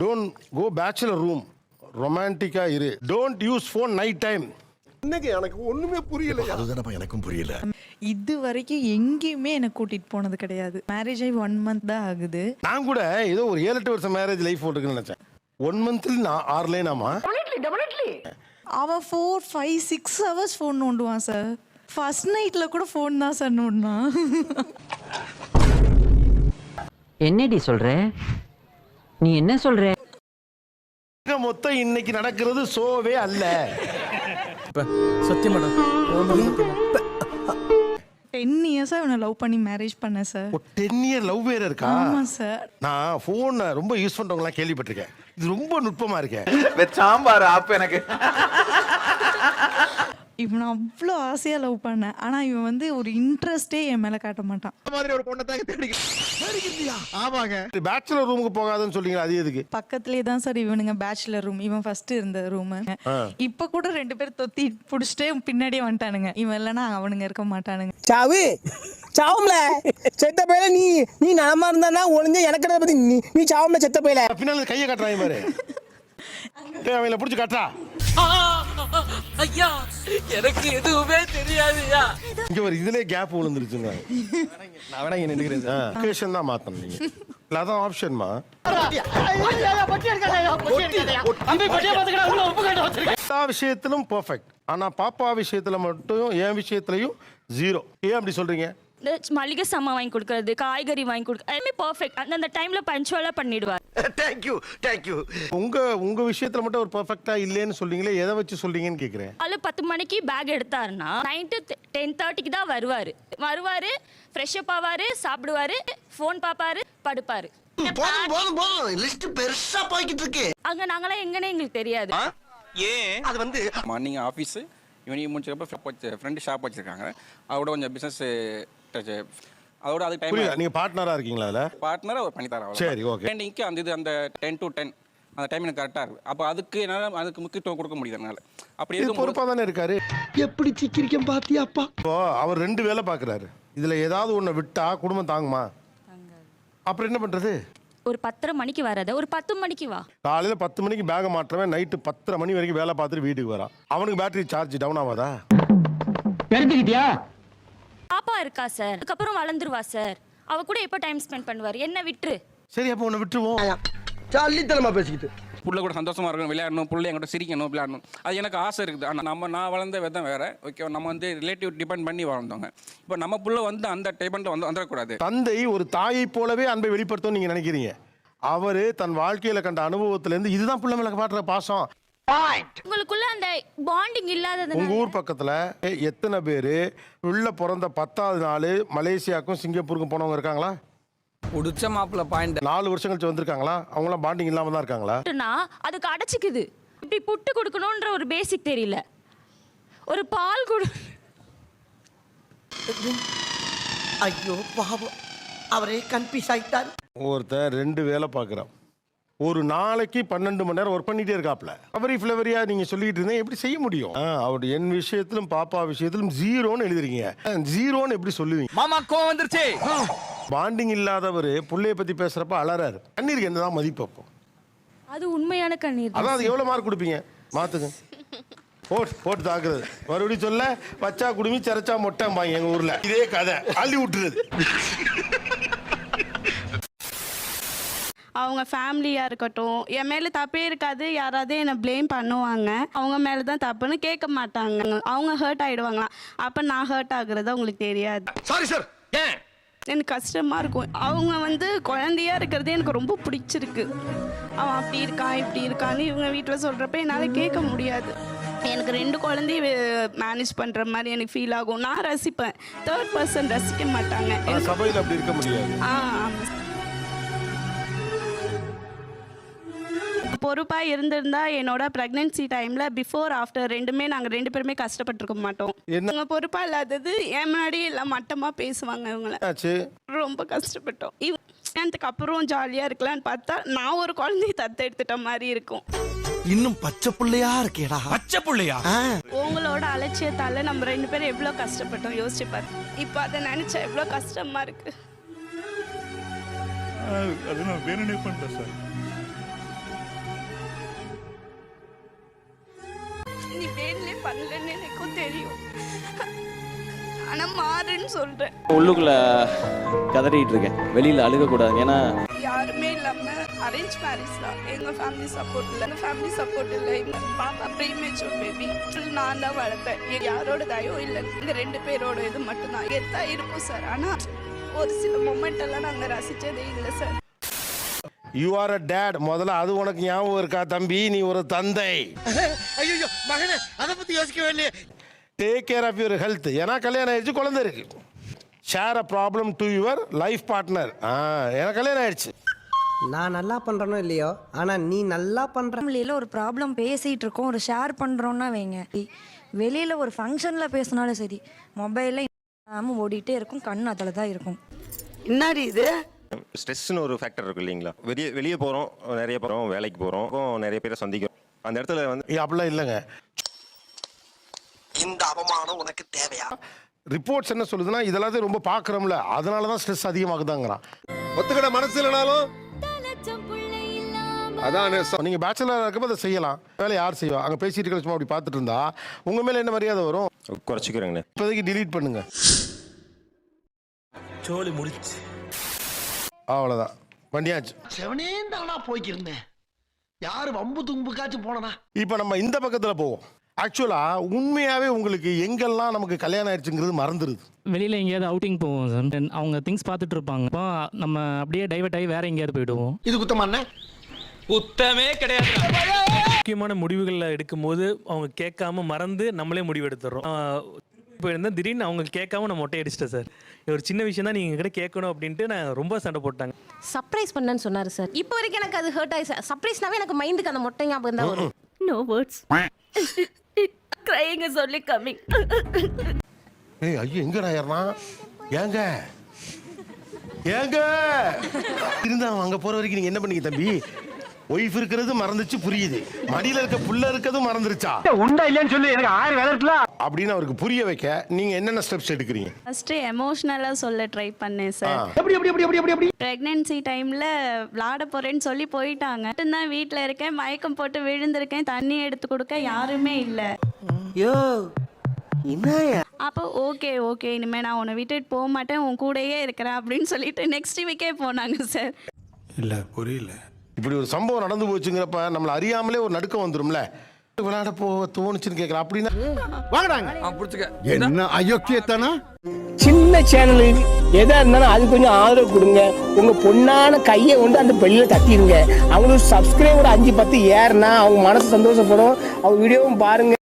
Don't go bachelor room ரொமான்டிக்கா இரு. Don't use phone night time என்னங்க எனக்கு ஒண்ணுமே புரியலையா? அதுதானப்பா எனக்கும் புரியல. இது வரைக்கும் எங்கேயுமே என்னை கூட்டிட்டு போனது கிடையாது. மேரேஜ் ஆகி ஒன் மந்த் தான் ஆகுது. நான் கூட ஏதோ ஒரு ஏழு எட்டு வருஷம் மேரேஜ் லைஃப் போட்டுருக்குன்னு நினைச்சேன். ஒன் மந்த்ல நான் ஆறு லைன் ஆமா அவன் four five six hours phone நோண்டுவான் sir first நைட்ல கூட ஃபோன் தான் சார் நோண்டினான். என்னடி சொல்ற? நீ என்ன சொல்ற? மொத்தம் இன்னைக்கு நடக்கிறது சோவே அல்ல. சத்தியமாடா டென் இயர்ஸாக இவனை லவ் பண்ணி மேரேஜ் பண்ணேன் சார் டென் இயர் லவ் வேற இருக்கா? ஆமா சார் நான் ஃபோனை ரொம்ப யூஸ் பண்றவங்கலாம் கேள்விப்பட்டிருக்கேன். இது ரொம்ப நுட்பமா இருக்கேன் சாம்பார் ஆப் எனக்கு. இவனை அவ்வளோ ஆசையாக லவ் பண்ணேன். ஆனால் இவன் வந்து ஒரு இன்ட்ரெஸ்டே என் மேலே காட்ட மாட்டான். மாதிரி ஒரு பொண்ணை தாங்க தேடி ஆமாங்க. பேச்சுலர் ரூமுக்கு போகாதுன்னு சொல்றீங்களா? அது எதுக்கு? பக்கத்துலேயே தான் சார் இவனுங்க பேச்சுலர் ரூம் இவன் ஃபர்ஸ்ட் இருந்த ரூம் இப்போ கூட ரெண்டு பேர் தொத்தி பிடிச்சிட்டே பின்னாடியே வந்துட்டானுங்க. இவன் இல்லைன்னா அவனுங்க இருக்க மாட்டானுங்க. சாவு சாவும்ல. செத்த பையல நீ நீ நலமா இருந்தானா? ஒளிஞ்ச எனக்கு பத்தி நீ நீ சாவும்ல செத்த பையல. பின்னால கையை காட்டுறாங்க பாரு. அவங்கள பிடிச்சி காட்டுறா. ஐயா எனக்கு எதுவுமே தெரியாதுயா இங்க ஒரு இதுலயே கேப் விழுந்துருச்சுங்க. நான் வேணா இங்க நின்னுக்கிறேன் லொகேஷன் தான் மாத்தணும் நீங்க. இல்ல அதான் ஆப்ஷன்மா எல்லா விஷயத்திலும் பெர்ஃபெக்ட் ஆனா பாப்பா விஷயத்துல மட்டும் என் விஷயத்துலயும் ஜீரோ ஏன் அப்படி சொல்றீங்க? மளிகை சாமான் வாங்கி கொடுக்கறது காய்கறி வாங்கி கொடுக்க எல்லாமே பர்ஃபெக்ட் அந்தந்த டைம்ல பஞ்சுவலா பண்ணிடுவார். தேங்க்யூ தேங்க்யூ உங்க உங்க விஷயத்துல மட்டும் ஒரு பெர்ஃபெக்ட்டா இல்லைன்னு சொல்றீங்களே எதை வச்சு சொல்றீங்கன்னு கேக்குறேன். காலைல பத்து மணிக்கு பேக் எடுத்தாருன்னா நைட்டு டென் தேர்ட்டிக்கு தான் வருவாரு. வருவாரு ஃப்ரெஷ் அப் ஆவாரு சாப்பிடுவாரு ஃபோன் பார்ப்பாரு படுப்பாரு. போதும் போதும் போதும். லிஸ்ட் பெருசா போய்கிட்டு இருக்கு. அங்க நாங்களாம் எங்கன்னு எங்களுக்கு தெரியாது. அது வந்து மார்னிங் ஆஃபீஸு ஈவினிங் முடிச்சப்போ ஃப்ரெண்டு ஷாப் வச்சுருக்காங்க. அதோட கொஞ்சம் பிஸ்னஸ் அதோட அதுக்கு டைம் புரியல நீங்க பார்ட்னரா இருக்கீங்களா அதுல? பார்ட்னர் அவர் பண்ணி தரோம் சரி, okay. ட்ரெண்டிங்க்கு அந்த இது அந்த டென் டு டென் அந்த டைம் எனக்கு கரெக்டாக இருக்குது அப்போ அதுக்கு என்னால் அதுக்கு முக்கியத்துவம் கொடுக்க முடியுது என்னால். அப்படி இது இருக்கும் பொறுப்பா தானே இருக்காரு? எப்படி சிக்கிரிக்கம் பாத்தியாப்பா இப்போ அவர் ரெண்டு வேலை பார்க்குறாரு இதுல ஏதாவது ஒண்ணு விட்டா குடும்பம் தாங்குமா? அப்புறம் என்ன பண்றது? ஒரு பத்தரை மணிக்கு வராத ஒரு பத்து மணிக்கு வா. காலையில பத்து மணிக்கு பேகை மாட்டுறவன் நைட்டு பத்தரை மணி வரைக்கும் வேலை பார்த்துட்டு வீட்டுக்கு வரான். அவனுக்கு பேட்டரி சார்ஜ் டவுன் ஆகாதா? தெரிஞ்சுக்கிட்டியா பாப்பா இருக்கா சார் அதுக்கப்புறம் வளர்ந்துருவா சார் அவ கூட எப்போ டைம் ஸ்பெண்ட் பண்ணுவார்? என்ன விட்டுரு? சரி அப்போ உன்னை விட்டுருவோம். சல்லித்தனமா பேசிக்கிட்டு. புள்ள கூட சந்தோஷமா இருக்கணும் விளையாடணும் புள்ள என்கிட்ட சிரிக்கணும் விளையாடணும். அது எனக்கு ஆசை இருக்குது. ஆனால் நம்ம நான் வளர்ந்த விதம் வேற. ஓகே நம்ம வந்து ரிலேட்டிவ் டிபெண்ட் பண்ணி வளர்ந்தோங்க இப்போ நம்ம புள்ள வந்து அந்த டிபெண்ட் வந்து வந்துடக்கூடாது. தந்தை ஒரு தாயை போலவே அன்பை வெளிப்படுத்தும் நீங்க நினைக்கிறீங்க. அவரு தன் வாழ்க்கையில கண்ட அனுபவத்துல இருந்து இதுதான் பிள்ளை மேல பாட்டுற பாசம். உங்களுக்குள்ள அந்த பாண்டிங் இல்லாததுனால. உங்க ஊர் பக்கத்துல எத்தனை பேரு உள்ள பிறந்த பத்தாவது நாள் மலேசியாவுக்கும் சிங்கப்பூருக்கும் போனவங்க இருக்காங்களா? உடிச்ச மாப்பிள்ள பாயிண்ட் நாலு வருஷம் கழிச்சு வந்திருக்காங்களா? அவங்களாம் பாண்டிங் இல்லாம தான் இருக்காங்களா? அதுக்கு அடைச்சிக்குது. இப்படி புட்டு கொடுக்கணுன்ற ஒரு பேசிக் தெரியல. ஒரு பால் கொடு. ஐயோ பாவம். அவரே கன்ஃபியூஸ் ஆயிட்டார். ஒருத்தன் ரெண்டு வேலை பார்க்குறான். ஒரு நாளைக்கு பன்னெண்டு மணி நேரம் ஒர்க் பண்ணிட்டே இருக்காப்ல. அவரி ஃபிளவரியா நீங்க சொல்லிட்டு இருந்தேன் எப்படி செய்ய முடியும்? ஆ, அவர் என் விஷயத்திலும் பாப்பா விஷயத்திலும் ஜீரோன்னு எழுதுறீங்க. ஜீரோன்னு எப்படி சொல்லுவீங்க? மாமா கோவம் வந்துருச்சு. பாண்டிங் இல்லாதவர் புள்ளைய பத்தி பேசுறப்ப அலறாரு. கண்ணீருக்கு என்னதான் மதிப்பு அப்போ. அது உண்மையான கண்ணீர். தான். அதான் அது எவ்வளவு மார்க் கொடுப்பீங்க? மாத்துங்க. போட்டு போட்டு தாக்குறது. மறுபடியும் சொல்ல வச்சா குடுமி சிறச்சா மொட்டைம்பாங்க எங்க ஊர்ல. இதே கதை. அள்ளி விட்டுறது. அவங்க ஃபேமிலியாக இருக்கட்டும் என் மேலே தப்பே இருக்காது யாராவது என்னை ப்ளேம் பண்ணுவாங்க அவங்க மேலே தான் தப்புன்னு கேட்க மாட்டாங்க. அவங்க ஹர்ட் ஆகிடுவாங்களாம் அப்போ நான் ஹர்ட் ஆகுறது அவங்களுக்கு தெரியாது. சாரி சார் ஏன்? எனக்கு கஷ்டமாக இருக்கும். அவங்க வந்து குழந்தையா இருக்கிறதே எனக்கு ரொம்ப பிடிச்சிருக்கு. அவன் அப்படி இருக்கான் இப்படி இருக்கான்னு இவங்க வீட்டில் சொல்கிறப்ப என்னால் கேட்க முடியாது. எனக்கு ரெண்டு குழந்தைய மேனேஜ் பண்ணுற மாதிரி எனக்கு ஃபீல் ஆகும். நான் ரசிப்பேன். தேர்ட் பர்சன் ரசிக்க மாட்டாங்க. ஆ ஆமாம் பொறுப்பாக இருந்திருந்தா என்னோட ப்ரெக்னென்சி டைமில் பிஃபோர் ஆஃப்டர் ரெண்டுமே நாங்கள் ரெண்டு பேருமே கஷ்டப்பட்டிருக்க மாட்டோம். என்ன? அவங்க பொறுப்பாக இல்லாதது என் முன்னாடி எல்லாம் மட்டமாக பேசுவாங்க இவங்கள. ஆச்சு ரொம்ப கஷ்டப்பட்டோம். இவ கல்யாணத்துக்கு அப்புறம் ஜாலியாக இருக்கலாம்னு பார்த்தா நான் ஒரு குழந்தைய தத்து எடுத்துட்ட மாதிரி இருக்கும். இன்னும் பச்சை புள்ளையா இருக்கேடா. பச்சை புள்ளையா? உங்களோட அலட்சியத்தால் நம்ம ரெண்டு பேரும் எவ்வளோ கஷ்டப்பட்டோம் யோசிச்சு பாரு. இப்போ அதை நினச்சா எவ்வளோ கஷ்டமாக இருக்குது அது நான் வேணும்னே பண்ணுறேன் சார். பண்ணலன்னு எனக்கும் தெரியும். ஆனா மாறுன்னு சொல்றேன். உள்ளுக்குள்ள கதறிட்டு இருக்கேன். வெளியில அழுக கூடாது ஏன்னா யாருமே இல்லாம அரேஞ்ச் மேரேஜ் தான். எங்க ஃபேமிலி சப்போர்ட் இல்லை. எங்க ஃபேமிலி சப்போர்ட் இல்லை. எங்க பாப்பா ப்ரீமேச்சூர் பேபி நான் தான் வளர்த்தேன் யாரோட தயவும் இல்லை. இந்த ரெண்டு பேரோட இது மட்டும்தான். எத்தா இருக்கும் சார் ஆனா ஒரு சில மொமெண்ட் எல்லாம் நாங்க ரசிச்சதே இல்லை sir you are a date முதல்ல அது உனக்கு ஞாபகம் இருக்கா தம்பி? நீ ஒரு தந்தை. ஐயோ மகனே அதை பத்தி யோசிக்கவே இல்லையே. Take care of your health ஏன்னா கல்யாணம் ஆயிடுச்சு குழந்தை இருக்கு. Share a problem to your life partner ஆ எனக்கு கல்யாணம் ஆயிடுச்சு. நான் நல்லா பண்றேனோ இல்லையோ? ஆனா நீ நல்லா பண்ற ஃபேமிலியில் ஒரு ப்ராப்ளம் பேசிகிட்டு இருக்கோம். ஒரு ஷேர் பண்ணுறோன்னா வைங்க. வெளியில் ஒரு ஃபங்க்ஷனில் பேசினாலும் சரி மொபைலில் ஓடிட்டே இருக்கும். கண் அதில் தான் இருக்கும். என்னடி இது? ஸ்ட்ரெஸ்னு ஒரு ஃபேக்டர் இருக்கு இல்லைங்களா? வெளியே வெளியே போகிறோம் நிறைய போகிறோம் வேலைக்கு போகிறோம் நிறைய பேரை சந்திக்கிறோம். அந்த இடத்துல வந்து ஏய், அப்படிலாம் இல்லைங்க. இந்த அவமானம் உனக்கு தேவையா? ரிப்போர்ட்ஸ் என்ன சொல்லுதுன்னா இதெல்லாத்தையும் ரொம்ப பார்க்குறோம்ல. அதனால தான் ஸ்ட்ரெஸ் அதிகமாகுதாங்கிறான். ஒத்துக்கிட மனசு இல்லைனாலும் அதான் நீங்கள் பேச்சுலராக இருக்கப்போ அதை செய்யலாம். வேலை யார் செய்வா? அங்கே பேசிட்டு இருக்க சும்மா அப்படி பார்த்துட்டு இருந்தா உங்கள் மேலே என்ன மரியாதை வரும்? குறைச்சிக்கிறேங்கண்ணே. இப்போதைக்கு delete பண்ணுங்க. சோழி முடிச்சு அவ்வளோதான் பண்ணியாச்சு செவனே தானா போய்க்கிருந்தேன். யாரு வம்பு தும்புக்காச்சும் போனனா? இப்போ நம்ம இந்த பக்கத்தில் போவோம். ஆக்சுவலாக உண்மையாகவே உங்களுக்கு எங்கெல்லாம் நமக்கு கல்யாணம் ஆயிடுச்சுங்கிறது மறந்துடுது வெளியில எங்கேயாவது அவுட்டிங் போவோம் சார் அவங்க திங்ஸ் பார்த்துட்டு இருப்பாங்க. அப்போ நம்ம அப்படியே டைவர்ட் ஆகி வேற எங்கேயாவது போயிடுவோம். இது குத்தமான புத்தமே கிடையாது. முக்கியமான முடிவுகளில் எடுக்கும்போது அவங்க கேட்காம மறந்து நம்மளே முடிவு எடுத்துடுறோம் போயிருந்தேன். திடீர்னு அவங்க கேட்காம நான் மொட்டை அடிச்சிட்டேன் சார். ஒரு சின்ன விஷயம் தான் நீங்கள் கிட்ட கேட்கணும் அப்படின்ட்டு நான் ரொம்ப சண்டை போட்டாங்க. சர்ப்ரைஸ் பண்ணேன்னு சொன்னாரு சார். இப்போ வரைக்கும் எனக்கு அது ஹர்ட் ஆயிடுச்சு. சர்ப்ரைஸ்னாவே எனக்கு மைண்டுக்கு அந்த மொட்டை ஞாபகம் தான் வரும். நோ வேர்ட்ஸ் கிரைங்க சொல்லி கம்மிங் ஏய் ஐயோ எங்கடா ஏறலாம்? ஏங்க? ஏங்க? இருந்தா அங்க போற வரைக்கும் நீங்க என்ன பண்ணீங்க தம்பி? ஒய்ஃப் இருக்கிறது மறந்துச்சு புரியுது. மடியில இருக்க புள்ள இருக்கிறதும் மறந்துருச்சா? உண்டா இல்லையான்னு சொல்லி எனக்கு ஆயிரம் இருக்குல்ல அப்படின்னு அவருக்கு புரிய வைக்க நீங்க என்னென்ன ஸ்டெப்ஸ் எடுக்கிறீங்க? ஃபர்ஸ்ட் எமோஷ்னலாக சொல்ல ட்ரை பண்ணேன். சார் எப்படி எப்படி எப்படி எப்படி எப்படி ப்ரெக்னென்சி டைமில் விளாட போகிறேன்னு சொல்லி போயிட்டாங்க. மட்டும்தான் வீட்டில் இருக்கேன் மயக்கம் போட்டு விழுந்திருக்கேன் தண்ணி எடுத்து கொடுக்க யாருமே இல்லை. யோ அப்போ ஓகே ஓகே இனிமேல் நான் உன்னை விட்டுட்டு போக மாட்டேன் உன் கூடயே இருக்கிறேன் அப்படின்னு சொல்லிட்டு நெக்ஸ்ட் வீக்கே போனாங்க சார் இல்ல புரியல. இப்படி ஒரு சம்பவம் நடந்து போச்சுங்கிறப்ப நம்மள அறியாமலே ஒரு நடுக்கம் வந்துரும்ல. விளையாட போ தோணுச்சுன்னு கேட்கலாம். அப்படின்னா வாங்கடாங்க. பிடிச்சிக்க. என்ன அயோக்கியத்தனா சின்ன சேனலு எதா இருந்தாலும் அது கொஞ்சம் ஆதரவு கொடுங்க. உங்க பொண்ணான கையை கொண்டு அந்த பெல்லில தட்டிடுங்க அவங்களுக்கு சப்ஸ்கிரைபர் அஞ்சு பத்து ஏறுனா அவங்க மனசு சந்தோஷப்படும். அவங்க வீடியோவும் பாருங்க.